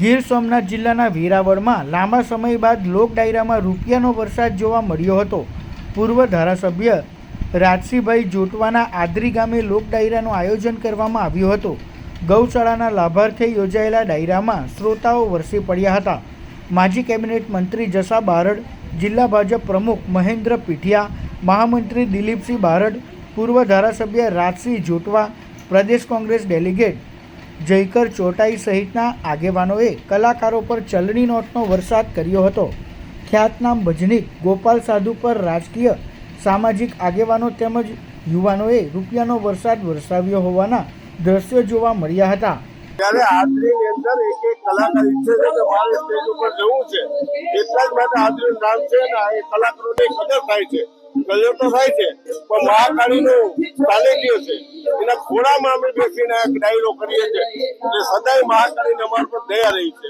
ગીર સોમનાથ જિલ્લાના વેરાવળમાં લાંબા સમય બાદ લોક ડાયરામાં રૂપિયાનો વરસાદ જોવા મળ્યો હતો. પૂર્વ ધારાસભ્ય રાજસીભાઈ જોટવાના આદરી ગામે લોક ડાયરાનું આયોજન કરવામાં આવ્યું હતું. ગૌશાળાના લાભાર્થે યોજાયેલા ડાયરામાં શ્રોતાઓ વરસી પડ્યા હતા. માજી કેબિનેટ મંત્રી જસા બારડ, જિલ્લા ભાજપ પ્રમુખ મહેન્દ્ર પીઠિયા મહામંત્રી દિલીપસિંહ બારડ, પૂર્વ ધારાસભ્ય રાજસિંહ જોટવા, પ્રદેશ કોંગ્રેસ ડેલિગેટ, જયકર ચોટાઈ સહિતના આગેવાનોએ કલાકારો પર ચલણી નોટનો વરસાદ કર્યો હતો. ખ્યાતનામ ભજનીક ગોપાલ સાધુ પર રાજકીય, સામાજિક આગેવાનો તેમજ યુવાનોએ રૂપિયાનો વરસાદ વરસાવ્યો હોવાના દ્રશ્યો જોવા મળ્યા હતા. ત્યારે હાજરીની અંદર એક એક કલાકાર ઈચ્છે છે કે મારે સ્ટેજ ઉપર જવું છે. એટલા જ માટે હાજરીનું નામ છે અને એ કલાકારોની કદર થાય છે. કદર તો થાય છે, પણ મહાકાળીનું તાલેટીઓ છે. એના ખોળામાં અમે બેસીને ડાયરો કરીએ છીએ. એટલે સદાય મહાકાળીને અમારા પર દયા રહી છે.